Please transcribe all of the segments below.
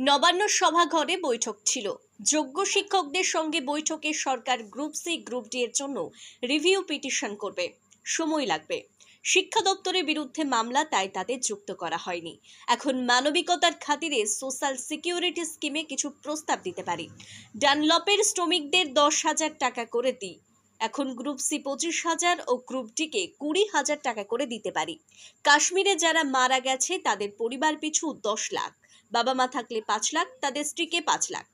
নবান্ন সভাঘরে বৈঠক ছিল। যোগ্য শিক্ষকদের সঙ্গে বৈঠকে সরকার গ্রুপ সি, গ্রুপ ডি এর জন্য রিভিউ পিটিশন করবে। সময় লাগবে। শিক্ষা দপ্তরের বিরুদ্ধে মামলা, তাই তাদের যুক্ত করা হয়নি। এখন মানবিকতার খাতিরে সোশ্যাল সিকিউরিটি স্কিমে কিছু প্রস্তাব দিতে পারি। ডানলপের শ্রমিকদের দশ হাজার টাকা করে দিই। এখন গ্রুপ সি পঁচিশ হাজার ও গ্রুপ ডিকে কুড়ি হাজার টাকা করে দিতে পারি। কাশ্মীরে যারা মারা গেছে, তাদের পরিবার পিছু দশ লাখ। বাবা মা থাকলে পাঁচ লাখ, তাদের স্ত্রীকে পাঁচ লাখ।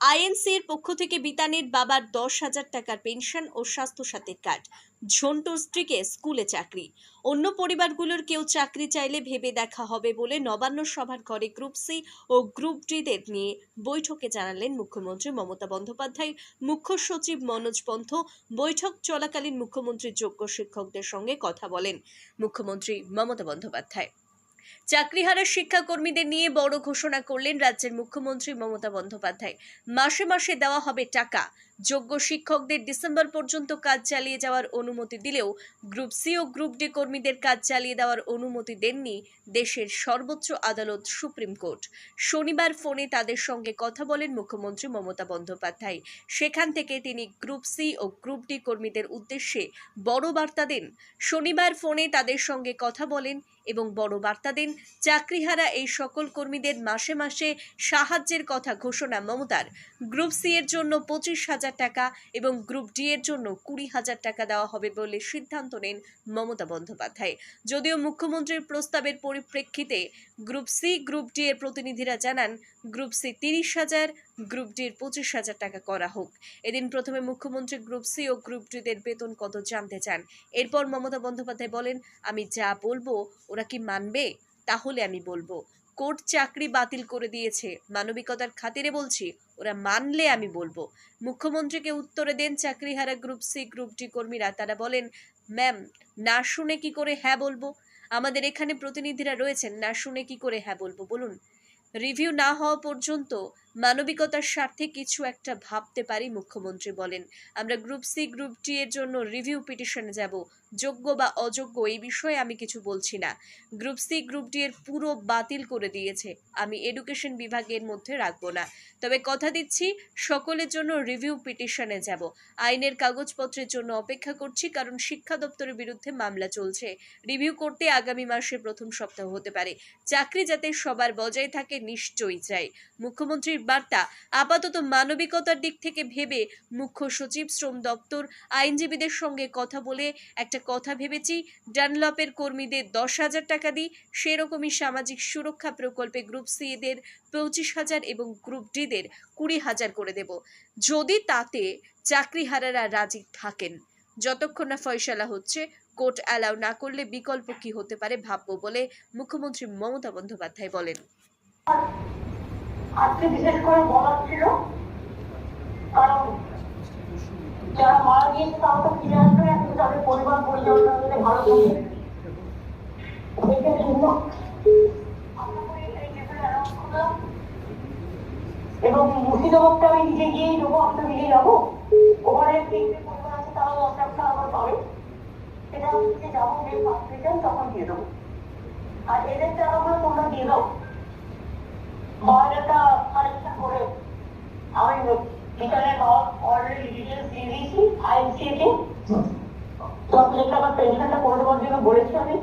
আইএনসির পক্ষ থেকে বিতানের বাবার দশ হাজার টাকার পেনশন ও স্বাস্থ্যসাথীর কার্ড। ঝন্টুর স্ত্রীকে স্কুলে চাকরি। অন্য পরিবারগুলোর কেউ চাকরি চাইলে ভেবে দেখা হবে বলে নবান্ন সভার ঘরে গ্রুপ সি ও গ্রুপ ডিদের নিয়ে বৈঠকে জানালেন মুখ্যমন্ত্রী মমতা বন্দ্যোপাধ্যায়। মুখ্য সচিব মনোজ পন্থ বৈঠক চলাকালীন মুখ্যমন্ত্রী যোগ্য শিক্ষকদের সঙ্গে কথা বলেন মুখ্যমন্ত্রী মমতা বন্দ্যোপাধ্যায়। চাকরিহারা শিক্ষাকর্মীদের নিয়ে বড় ঘোষণা করলেন রাজ্যের মুখ্যমন্ত্রী মমতা বন্দ্যোপাধ্যায়। মাসে মাসে দেওয়া হবে টাকা। যোগ্য শিক্ষকদের ডিসেম্বর পর্যন্ত কাজ চালিয়ে যাওয়ার অনুমতি দিলেও গ্রুপ সি ও গ্রুপ ডি কর্মীদের কাজ চালিয়ে দেওয়ার অনুমতি দেননি দেশের সর্বোচ্চ আদালত সুপ্রিম কোর্ট। শনিবার ফোনে তাদের সঙ্গে কথা বলেন মুখ্যমন্ত্রী মমতা বন্দ্যোপাধ্যায়। সেখান থেকে তিনি গ্রুপ সি ও গ্রুপ ডি কর্মীদের উদ্দেশ্যে বড় বার্তা দেন। শনিবার ফোনে তাদের সঙ্গে কথা বলেন এবং বড় বার্তা দেন, চাকরিহারা এই সকল কর্মীদের মাসে মাসে সাহায্যের কথা ঘোষণা মমতার। গ্রুপ সি এর জন্য পঁচিশ হাজার টাকা এবং গ্রুপ ডি এর জন্য কুড়ি হাজার টাকা দেওয়া হবে বলে সিদ্ধান্ত নেন মমতা বন্দ্যোপাধ্যায়। যদিও মুখ্যমন্ত্রীর প্রস্তাবের পরিপ্রেক্ষিতে গ্রুপ সি, গ্রুপ ডি এর প্রতিনিধিরা জানান, গ্রুপ সি তিরিশ হাজার, গ্রুপ ডির পঁচিশ হাজার টাকা করা হোক। এদিন প্রথমে মুখ্যমন্ত্রী গ্রুপ সি ও গ্রুপ ডিদের বেতন কত জানতে চান। এরপর মমতা বন্দ্যোপাধ্যায় বলেন, আমি যা বলব, ওরা কি মানবে? তাহলে আমি বলব। কোর্ট চাকরি বাতিল করে দিয়েছে। মানবিকতার খাতিরে বলছি, ওরা মানলে আমি বলব। মুখ্যমন্ত্রীকে উত্তরে দেন চাকরিহারা গ্রুপ সি, গ্রুপ ডি কর্মীরা। তারা বলেন, ম্যাম, না শুনে কি করে হ্যাঁ বলব? আমাদের এখানে প্রতিনিধিরা রয়েছেন, না শুনে কি করে হ্যাঁ বলব? বলুন। রিভিউ না হওয়া পর্যন্ত মানবিকতার স্বার্থে কিছু একটা ভাবতে পারি, মুখ্যমন্ত্রী বলেন। আমরা গ্রুপ সি, গ্রুপ টি এর জন্য রিভিউ পিটিশনে যাব। যোগ্য বা অযোগ্য এই বিষয়ে আমি কিছু বলছি না। গ্রুপ সি, গ্রুপ ডি এর পুরো বাতিল করে দিয়েছে। আমি এডুকেশন বিভাগের মধ্যে রাখব না। তবে কথা দিচ্ছি, সকলের জন্য রিভিউ পিটিশনে যাব। আইনের কাগজপত্রের জন্য অপেক্ষা করছি, কারণ শিক্ষা দপ্তরের বিরুদ্ধে মামলা চলছে। রিভিউ করতে আগামী মাসের প্রথম সপ্তাহ হতে পারে। চাকরি যাতে সবার বজায় থাকে, নিশ্চয়ই চাই। মুখ্যমন্ত্রীর বার্তা। আপাতত মানবিকতার দিক থেকে ভেবে মুখ্য সচিব, শ্রম দপ্তর, আইনজীবীদের সঙ্গে কথা বলে একটা কথা ভেবেছি ডানলপের কর্মীদের দশ হাজার টাকা দিই, সেরকমই সামাজিক সুরক্ষা প্রকল্পে গ্রুপ সি এদের পঁচিশ হাজার এবং গ্রুপ ডিদের কুড়ি হাজার করে দেব। যদি তাতে চাকরিহারারা রাজি থাকেন। যতক্ষণ না ফয়সালা হচ্ছে, কোর্ট অ্যালাউ না করলে বিকল্প কি হতে পারে ভাববো বলে মুখ্যমন্ত্রী মমতা বন্দ্যোপাধ্যায় বলেন। আজকে বিশেষ করে বলার ছিল, কারণ যারা মারা গিয়েছে তারা তো ফিরে আসবে না কিন্তু তাদের পরিবার পরিচালনা করতে ভালো করবে। এবং মুর্শিদাবাদটা আমি নিজে গিয়েই দেবো, আমি তো নিজে যাব। ওখানে তিনটে পরিবার আছে তারাও দশ লাখ টাকা করে পাবে সেটা হচ্ছে যাব যে রিটার্ন তখন দিয়ে দেবো। আর এদের টাকাগুলো তোমরা দিয়ে দাও। বায়োডাটা কালেকশন করে। আমি বিকালের অলরেডি ডিটেলস দিয়ে দিয়েছি আইএনসিএতে তো আপনি একটা আমার পেনশনটা করে দেওয়ার জন্য বলেছি আমি।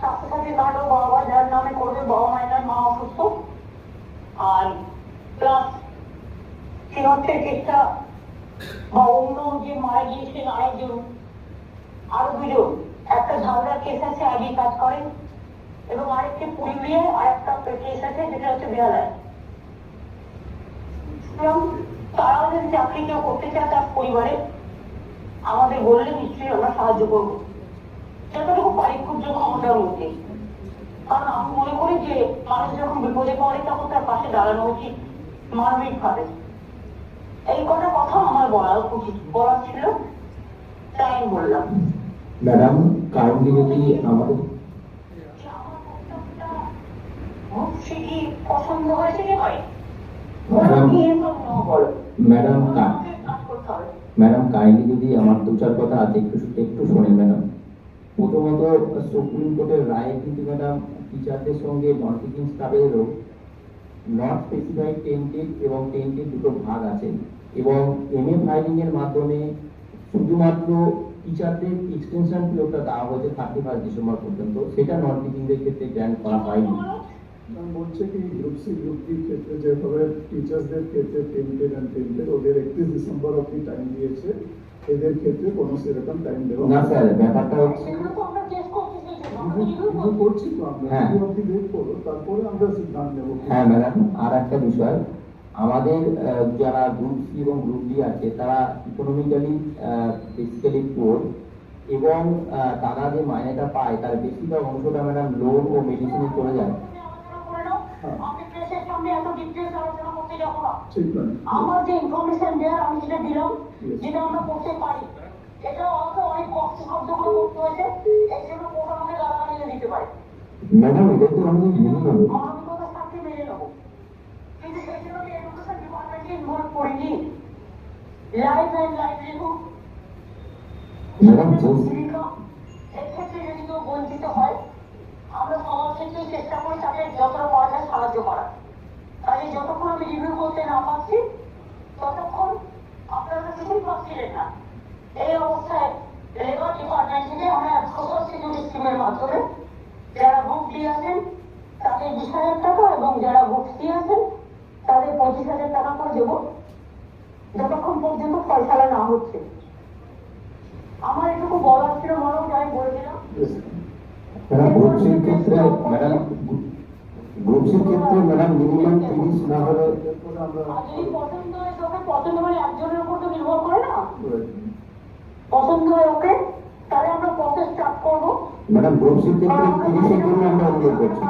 স্বাস্থ্যসাথী কার্ডও বাবা, যার নামে করবে, বাবা মায়ের, মা অসুস্থ। আর প্লাস সিনথের কেসটা বা অন্য যে মারা গিয়েছেন আরেকজন। আরও দুজন। একটা ঝামেলার কেস আছে, আগে কাজ করেন। এবং আরেকটি পুরুলিয়ায় আর একটা কেস আছে যেটা হচ্ছে বেহালায়। এবং তারাও যদি চাকরি কেউ করতে চায় তার পরিবারে, আমাদের বললে নিশ্চয়ই আমরা সাহায্য করব। যতটুকু পারি ক্ষুদ্র ক্ষমতার মধ্যে। কারণ আমি মনে করি যে মানুষ যখন বিপদে পড়ে, তখন তার পাশে দাঁড়ানো উচিত মানবিক ভাবে এই কটা কথা আমার বলা উচিত। বলার ছিল, তাই বললাম। ম্যাডাম কাইন্ডলি যদি আমাদের যে আমার বক্তব্যটা সে কি পছন্দ হয় ম্যাডাম ম্যাডাম কাইন্ডলি যদি আমার দু চার কথা আছে একটু একটু শোনেন ম্যাডাম। প্রথমত সুপ্রিম কোর্টের রায়ে কিন্তু ম্যাডাম টিচারদের সঙ্গে নন টিচিং স্টাফেরও নট স্পেসিফাইড টেন্টেড এবং টেন্টেড দুটো ভাগ আছে। এবং এম এ ফাইলিং এর মাধ্যমে শুধুমাত্র টিচারদের এক্সটেনশন পিরিয়ডটা দেওয়া হয়েছে থার্টি ফার্স্ট ডিসেম্বর পর্যন্ত সেটা নন টিচিংদের ক্ষেত্রে গ্র্যান্ট করা হয়নি। ম্যাম বলছে কি গ্রুপ সি গ্রুপ ডির ক্ষেত্রে যেভাবে টিচার্সদের ক্ষেত্রে টেন্টেড অ্যান্ড টেন্টেড ওদের একত্রিশ ডিসেম্বর অব্দি টাইম দিয়েছে এদের ক্ষেত্রে কোনো সেরকম টাইম দেওয়া না স্যার ব্যাপারটা হচ্ছে করছি তো আমরা হ্যাঁ। অব্দি ওয়েট করো তারপরে আমরা সিদ্ধান্ত নেব। হ্যাঁ ম্যাডাম আর একটা বিষয়। আমাদের আহ, যারা গ্রুপ সি এবং গ্রুপ ডি আছে তারা ইকোনমিক্যালি বেসিক্যালি পোর এবং আহ, তারা যে মাইনেটা পায় তার বেশিরভাগ অংশটা ম্যাডাম লোন ও মেডিসিনে চলে যায়। তুমি আলোচনা করে নাও। আমি প্রেসের সামনে এত ডিটেলস আলোচনা করতে যাব না। আমার যে ইনফরমেশন দেওয়ার আমি যেটা দিলাম যেটা আমরা করতে পারি এটা আমাকে অনেক কষ্ট শব্দ করে করতে হয়েছে এই জন্য কোর্ট আমাকে গালাগালি দিতে পারে। ম্যাডাম এটা তো মানবিকতার সাথে মেনে নেব। কিন্তু সেই জন্য আমি এডুকেশন ডিপার্টমেন্টে ইনভলভ করিনি। লাইফ অ্যান্ড লাইভলিহুড ম্যাডাম এক্ষেত্রে যদি কেউ বঞ্চিত হয় আমরা সবার ক্ষেত্রেই চেষ্টা করি পারা যায় সাহায্য করার কাজে যতক্ষণ আমি রিভিউ করতে না পারছি, ততক্ষণ আপনারা কিছুই পাচ্ছিলেন না। এই অবস্থায় লেবার ডিপার্টমেন্ট থেকে আমরা সোশ্যাল সিকিউরিটি স্কিমের মাধ্যমে যারা গ্রুপ ডি আছেন, তাদের বিশ হাজার টাকা এবং যারা গ্রুপ সি আছেন, তাদের পঁচিশ হাজার টাকা করে দেবো। যতক্ষণ পর্যন্ত ফয়সালা না হচ্ছে। আমার এটুকু বলার ছিল মনে হয় বলে দিলাম। গ্রুপ সির ক্ষেত্রে ম্যাডাম মিনিমাম তিরিশ না হলে যদি পছন্দ হয় তোকে পছন্দ মানে একজনের উপর তো নির্ভর করে না? পছন্দ হয় ওকে তাহলে আমরা প্রসেস স্টার্ট করব। ম্যাডাম গ্রুপসের ক্ষেত্রে তিরিশের জন্য আমরা অনুরোধ করছি।